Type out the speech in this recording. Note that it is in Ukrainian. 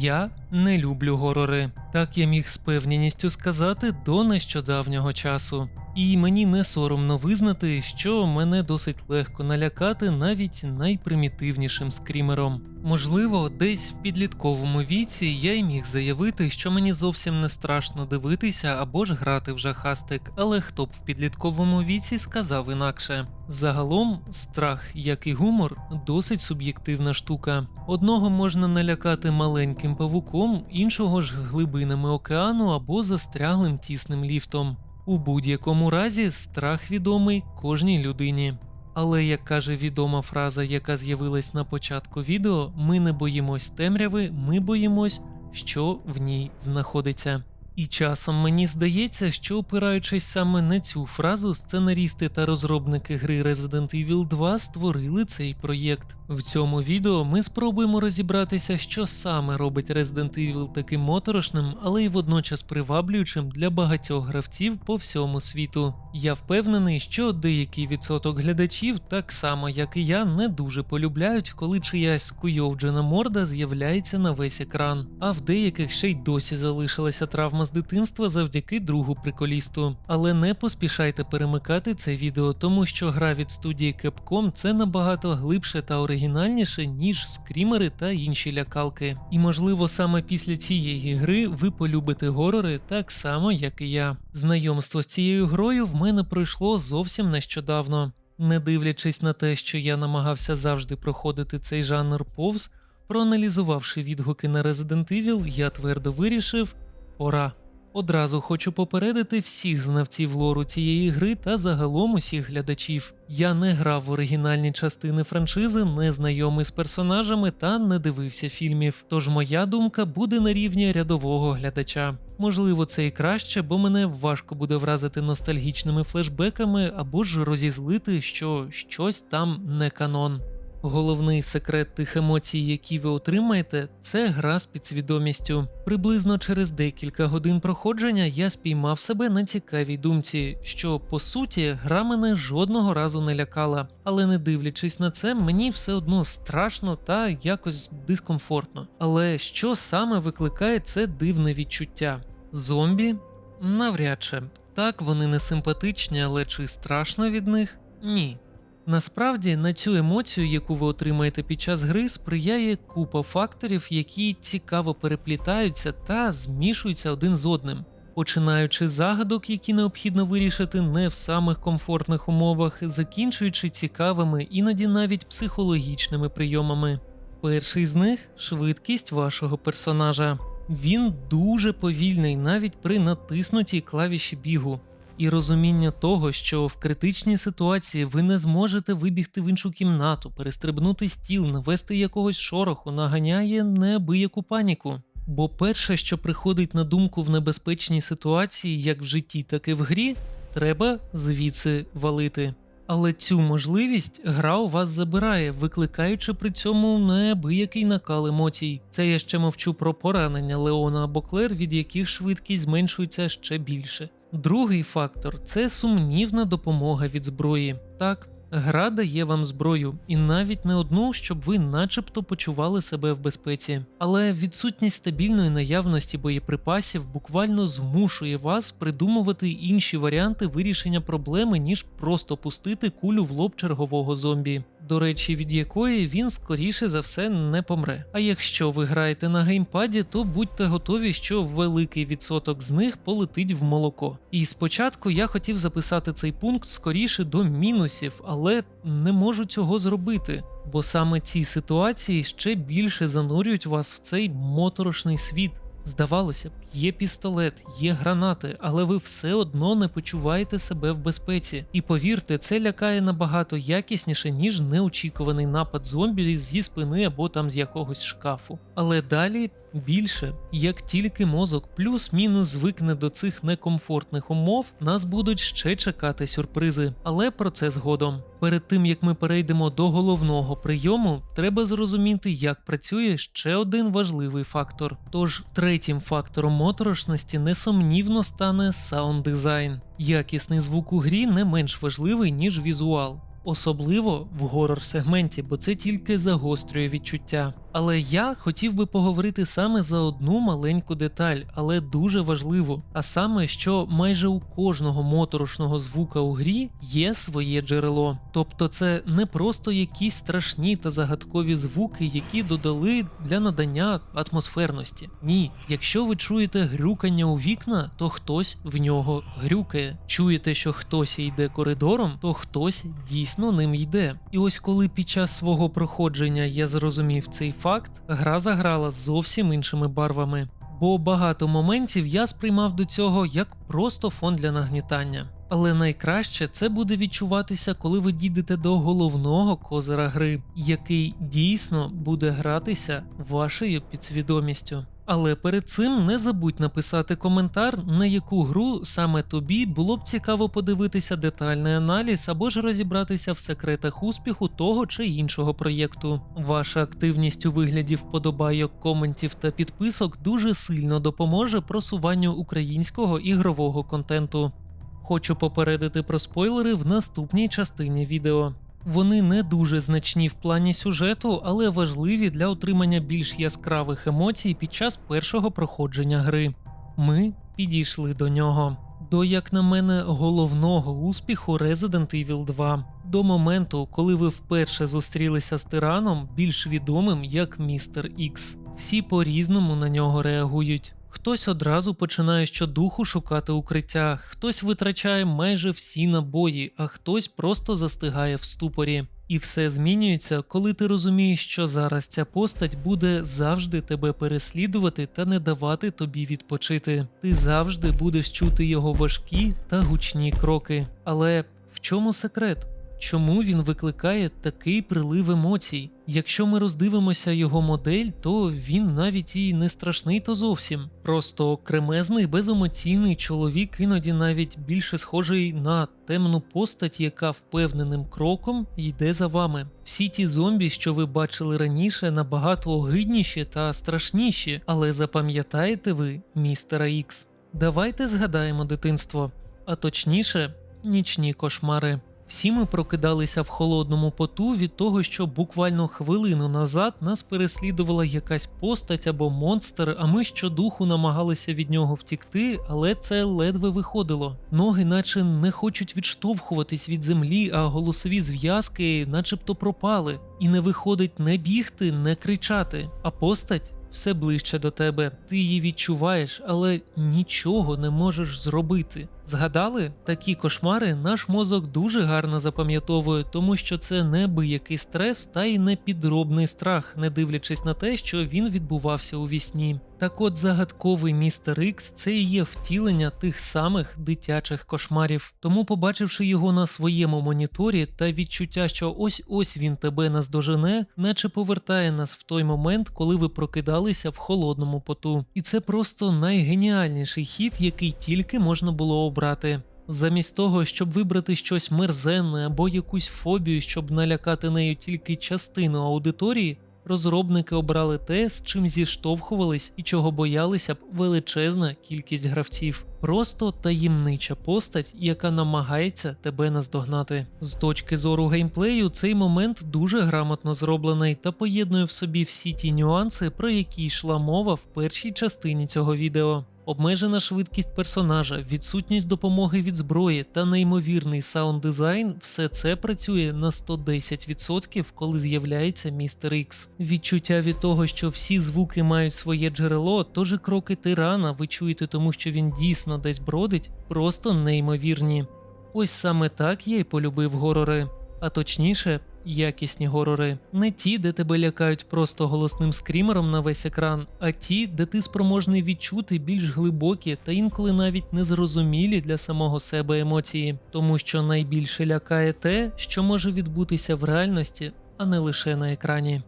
Я не люблю горори. Так я міг з певністю сказати до нещодавнього часу. І мені не соромно визнати, що мене досить легко налякати навіть найпримітивнішим скрімером. Можливо, десь в підлітковому віці я й міг заявити, що мені зовсім не страшно дивитися або ж грати в жахастик, але хто б в підлітковому віці сказав інакше. Загалом, страх, як і гумор, досить суб'єктивна штука. Одного можна налякати маленьким павуком, іншого ж глибинами океану або застряглим тісним ліфтом. У будь-якому разі страх відомий кожній людині. Але як каже відома фраза, яка з'явилась на початку відео, ми не боїмось темряви, ми боїмось, що в ній знаходиться. І часом мені здається, що опираючись саме на цю фразу, сценарісти та розробники гри Resident Evil 2 створили цей проєкт. В цьому відео ми спробуємо розібратися, що саме робить Resident Evil таким моторошним, але й водночас приваблюючим для багатьох гравців по всьому світу. Я впевнений, що деякий відсоток глядачів, так само як і я, не дуже полюбляють, коли чиясь скуйовджена морда з'являється на весь екран, а в деяких ще й досі залишилася травма з дитинства завдяки другу приколісту. Але не поспішайте перемикати це відео, тому що гра від студії Capcom це набагато глибше та оригінальніше, ніж скрімери та інші лякалки. І можливо саме після цієї гри ви полюбите горори так само, як і я. Знайомство з цією грою в мене пройшло зовсім нещодавно. Не дивлячись на те, що я намагався завжди проходити цей жанр повз, проаналізувавши відгуки на Resident Evil, я твердо вирішив пора. Одразу хочу попередити всіх знавців лору цієї гри та загалом усіх глядачів. Я не грав в оригінальні частини франшизи, не знайомий з персонажами та не дивився фільмів. Тож моя думка буде на рівні рядового глядача. Можливо, це і краще, бо мене важко буде вразити ностальгічними флешбеками або ж розізлити, що щось там не канон. Головний секрет тих емоцій, які ви отримаєте, це гра з підсвідомістю. Приблизно через декілька годин проходження я спіймав себе на цікавій думці, що по суті гра мене жодного разу не лякала, але не дивлячись на це, мені все одно страшно та якось дискомфортно. Але що саме викликає це дивне відчуття? Зомбі? Навряд чи. Так, вони не симпатичні, але чи страшно від них? Ні. Насправді на цю емоцію, яку ви отримаєте під час гри, сприяє купа факторів, які цікаво переплітаються та змішуються один з одним. Починаючи загадок, які необхідно вирішити не в самих комфортних умовах, закінчуючи цікавими, іноді навіть психологічними прийомами. Перший з них швидкість вашого персонажа. Він дуже повільний навіть при натиснутій клавіші бігу. І розуміння того, що в критичній ситуації ви не зможете вибігти в іншу кімнату, перестрибнути стіл, навести якогось шороху, наганяє неабияку паніку. Бо перше, що приходить на думку в небезпечній ситуації, як в житті, так і в грі, треба звідси валити. Але цю можливість гра у вас забирає, викликаючи при цьому неабиякий накал емоцій. Це я ще мовчу про поранення Леона або Клер, від яких швидкість зменшується ще більше. Другий фактор це сумнівна допомога від зброї. Так, гра дає вам зброю, і навіть не одну, щоб ви начебто почували себе в безпеці. Але відсутність стабільної наявності боєприпасів буквально змушує вас придумувати інші варіанти вирішення проблеми, ніж просто пустити кулю в лоб чергового зомбі. До речі, від якої він скоріше за все не помре. А якщо ви граєте на геймпаді, то будьте готові, що великий відсоток з них полетить в молоко. І спочатку я хотів записати цей пункт скоріше до мінусів, але не можу цього зробити. Бо саме ці ситуації ще більше занурюють вас в цей моторошний світ. Здавалося б, є пістолет, є гранати, але ви все одно не почуваєте себе в безпеці. І повірте, це лякає набагато якісніше, ніж неочікуваний напад зомбі зі спини або там з якогось шкафу. Але далі більше, як тільки мозок плюс-мінус звикне до цих некомфортних умов, нас будуть ще чекати сюрпризи. Але про це згодом. Перед тим як ми перейдемо до головного прийому, треба зрозуміти, як працює ще один важливий фактор. Тож третім фактором моторошності несумнівно стане саунд дизайн. Якісний звук у грі не менш важливий, ніж візуал. Особливо в горор сегменті, бо це тільки загострює відчуття. Але я хотів би поговорити саме за одну маленьку деталь, але дуже важливу. А саме, що майже у кожного моторошного звука у грі є своє джерело. Тобто, це не просто якісь страшні та загадкові звуки, які додали для надання атмосферності. Ні, якщо ви чуєте грюкання у вікна, то хтось в нього грюкає. Чуєте, що хтось йде коридором, то хтось дійсно ним йде. І ось коли під час свого проходження я зрозумів цей факт, гра заграла зовсім іншими барвами. Бо багато моментів я сприймав до цього як просто фон для нагнітання. Але найкраще це буде відчуватися, коли ви дійдете до головного козира гри, який дійсно буде гратися вашою підсвідомістю. Але перед цим не забудь написати коментар, на яку гру саме тобі було б цікаво подивитися детальний аналіз або ж розібратися в секретах успіху того чи іншого проєкту. Ваша активність у вигляді вподобайок, коментів та підписок дуже сильно допоможе просуванню українського ігрового контенту. Хочу попередити про спойлери в наступній частині відео. Вони не дуже значні в плані сюжету, але важливі для отримання більш яскравих емоцій під час першого проходження гри. Ми підійшли до нього. До, як на мене, головного успіху Resident Evil 2, до моменту, коли ви вперше зустрілися з тираном, більш відомим як Містер Ікс. Всі по-різному на нього реагують. Хтось одразу починає щодуху шукати укриття, хтось витрачає майже всі набої, а хтось просто застигає в ступорі. І все змінюється, коли ти розумієш, що зараз ця постать буде завжди тебе переслідувати та не давати тобі відпочити. Ти завжди будеш чути його важкі та гучні кроки. Але в чому секрет? Чому він викликає такий прилив емоцій? Якщо ми роздивимося його модель, то він навіть і не страшний то зовсім. Просто кремезний, беземоційний чоловік, іноді навіть більше схожий на темну постать, яка впевненим кроком йде за вами. Всі ті зомбі, що ви бачили раніше, набагато огидніші та страшніші, але запам'ятаєте ви містера Ікс? Давайте згадаємо дитинство, а точніше, нічні кошмари. Всі ми прокидалися в холодному поту від того, що буквально хвилину назад нас переслідувала якась постать або монстр, а ми щодуху намагалися від нього втікти, але це ледве виходило. Ноги, наче не хочуть відштовхуватись від землі, а голосові зв'язки, начебто, пропали. І не виходить не бігти, не кричати. А постать все ближче до тебе, ти її відчуваєш, але нічого не можеш зробити. Згадали, такі кошмари наш мозок дуже гарно запам'ятовує, тому що це небиякий стрес та й не підробний страх, не дивлячись на те, що він відбувався у вісні. Так от загадковий містер Ікс це і є втілення тих самих дитячих кошмарів. Тому, побачивши його на своєму моніторі та відчуття, що ось ось він тебе наздожене, наче повертає нас в той момент, коли ви прокидалися в холодному поту. І це просто найгеніальніший хід, який тільки можна було обрати. Замість того, щоб вибрати щось мерзенне або якусь фобію, щоб налякати нею тільки частину аудиторії, розробники обрали те, з чим зіштовхувались і чого боялися б величезна кількість гравців. Просто таємнича постать, яка намагається тебе наздогнати. З точки зору геймплею, цей момент дуже грамотно зроблений та поєднує в собі всі ті нюанси, про які йшла мова в першій частині цього відео. Обмежена швидкість персонажа, відсутність допомоги від зброї та неймовірний саунд дизайн все це працює на 110%, коли з'являється містер Ікс. Відчуття від того, що всі звуки мають своє джерело, тож і кроки тирана ви чуєте, тому що він дійсно десь бродить, просто неймовірні. Ось саме так я й полюбив горори, а точніше, якісні горори. Не ті, де тебе лякають просто голосним скрімером на весь екран, а ті, де ти спроможний відчути більш глибокі та інколи навіть незрозумілі для самого себе емоції, тому що найбільше лякає те, що може відбутися в реальності, а не лише на екрані.